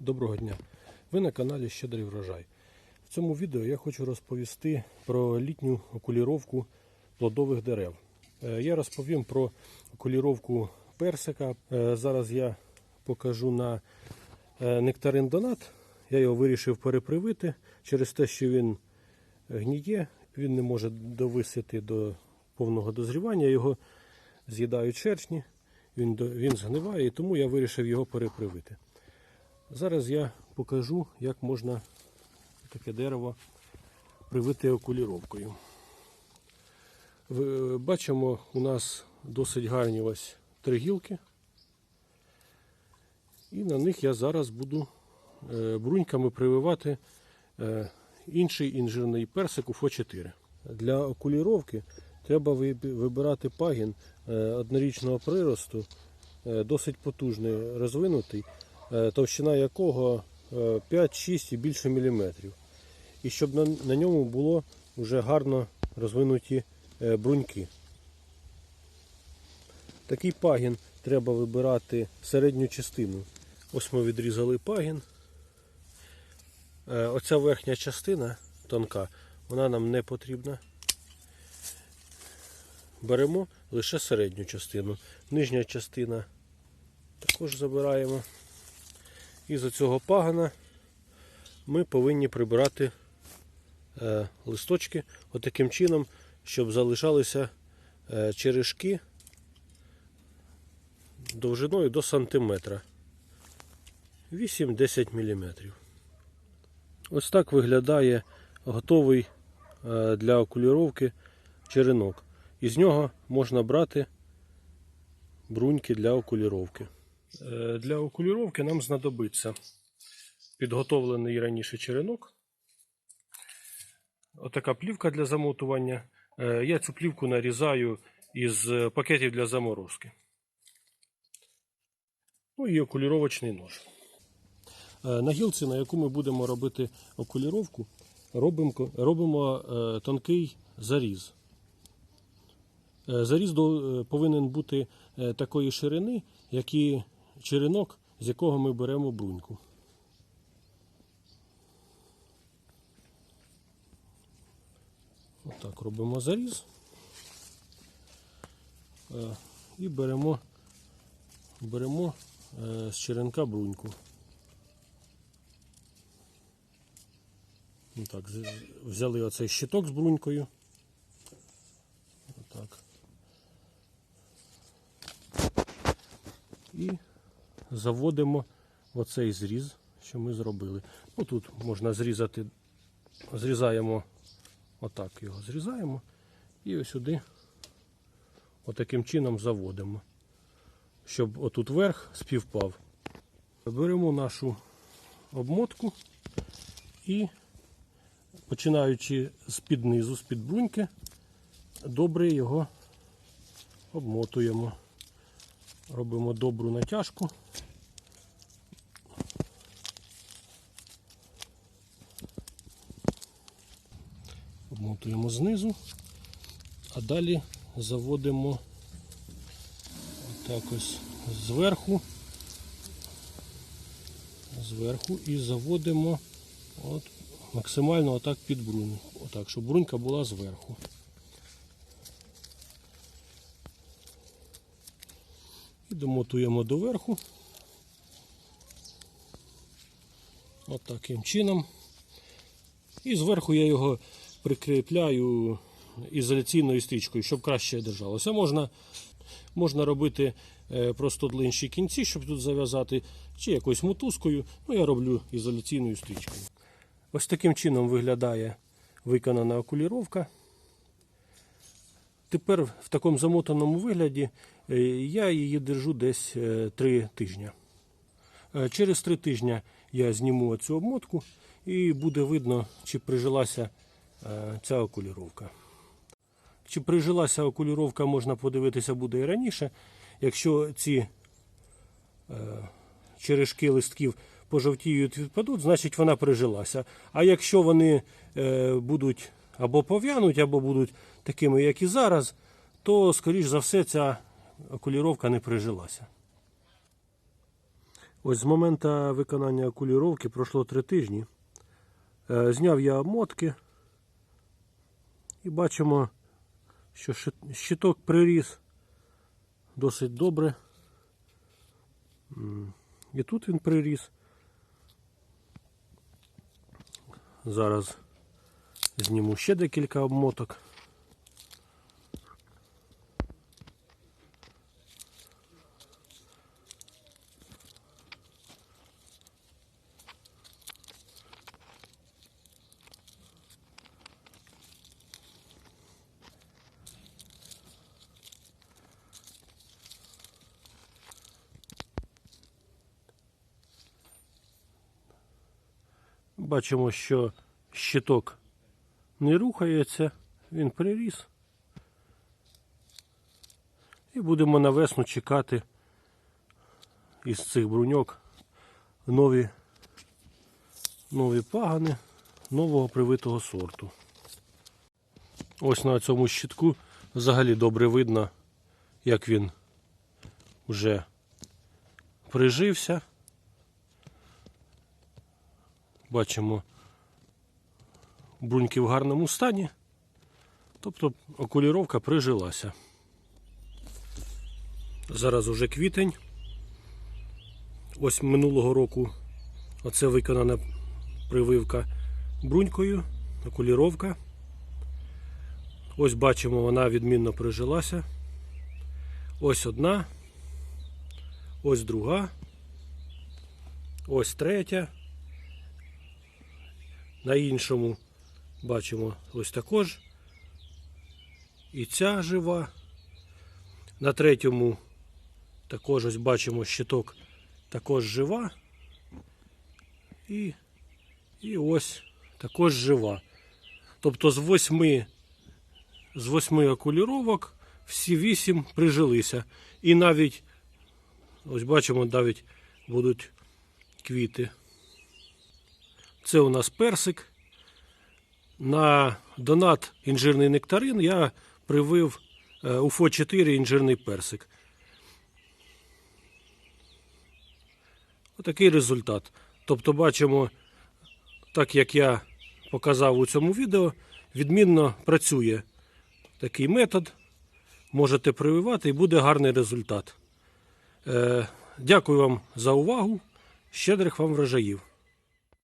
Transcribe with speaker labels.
Speaker 1: Доброго дня! Ви на каналі Щедрий врожай. В цьому відео я хочу розповісти про літню окуліровку плодових дерев. Е, Я розповім про окуліровку персика. Е, Зараз я покажу на е, нектарин донат. Я його вирішив перепривити через те, що він гніє, він не може довисити до повного дозрівання. Його з'їдають черчні, він, він згниває, і тому я вирішив його перепривити. Зараз я покажу, як можна таке дерево привити окуліровкою. Бачимо, у нас досить гарні ось три гілки. І на них я зараз буду е, бруньками прививати е, інший інжирний персик уфо 4 Для окуліровки треба вибирати пагін е, однорічного приросту, досить потужний, розвинутий, товщина якого е, 5-6 і більше міліметрів. І щоб на, ньому було вже гарно розвинуті е, бруньки. Такий пагін треба вибирати середню частину. Ось ми відрізали пагін. Е, Оця верхня частина тонка, вона нам не потрібна. Беремо лише середню частину. Нижня частина також забираємо. І з цього пагана ми повинні прибирати е, листочки отаким чином, щоб залишалися е, черешки довжиною до сантиметра. 8-10 мм. Ось так виглядає готовий е, для окуліровки черенок. Із нього можна брати бруньки для окуліровки. Е, Для окуліровки нам знадобиться підготовлений раніше черенок. Отака плівка для замотування. Е, Я цю плівку нарізаю із е, пакетів для заморозки. Ну і окуліровочний нож. На гілці, на яку ми будемо робити окуліровку, робимо, робимо тонкий заріз. Заріз повинен бути такої ширини, як і черенок, з якого ми беремо бруньку. Отак робимо заріз. Е, І беремо, беремо е, з черенка бруньку. Так, взяли оцей щиток з брунькою. Отак. І заводимо оцей зріз, що ми зробили. Ну, тут можна зрізати, зрізаємо, отак його зрізаємо і ось сюди отаким чином заводимо, щоб отут верх співпав. Беремо нашу обмотку і починаючи з під низу, з під бруньки, добре його обмотуємо. Робимо добру натяжку. Обмотуємо знизу, а далі заводимо отак ось зверху, зверху і заводимо от максимально отак під бруню. Отак, щоб брунька була зверху. І домотуємо доверху. От таким чином. І зверху я його прикріпляю ізоляційною стрічкою, щоб краще держалося. Можна, можна робити е, просто длинші кінці, щоб тут зав'язати, чи якоюсь мотузкою. Ну, я роблю ізоляційною стрічкою. Ось таким чином виглядає виконана окуліровка. Тепер в такому замотаному вигляді е, я її держу десь 3 тижні. Е, Через 3 тижні я зніму цю обмотку і буде видно, чи прижилася ця окуліровка. Чи прижилася окуліровка, можна подивитися буде і раніше. Якщо ці е, черешки листків пожовтіють відпадуть, значить вона прижилася. А якщо вони е, будуть або пов'януть, або будуть такими, як і зараз, то, скоріш за все, ця окуліровка не прижилася. Ось з моменту виконання окуліровки пройшло три тижні. Е, Зняв я обмотки і бачимо, що щиток приріс досить добре. І тут він приріс. Зараз зніму ще декілька обмоток. Бачимо, що щиток не рухається, він приріс. І будемо на весну чекати із цих бруньок нові, нові пагани нового привитого сорту. Ось на цьому щитку взагалі добре видно, як він вже прижився. Бачимо бруньки в гарному стані. Тобто окуліровка прижилася. Зараз уже квітень. Ось минулого року оце виконана прививка брунькою, окуліровка. Ось бачимо, вона відмінно прижилася. Ось одна, ось друга, ось третя. На іншому бачимо ось також. І ця жива. На третьому також ось бачимо щиток також жива. І, і ось також жива. Тобто з восьми, з восьми окуліровок всі вісім прижилися. І навіть, ось бачимо, навіть будуть квіти. Це у нас персик. На донат інжирний нектарин я привив е, УФО 4 інжирний персик. Отакий результат. Тобто бачимо, так як я показав у цьому відео, відмінно працює такий метод. Можете прививати і буде гарний результат. Е, Дякую вам за увагу. Щедрих вам врожаїв.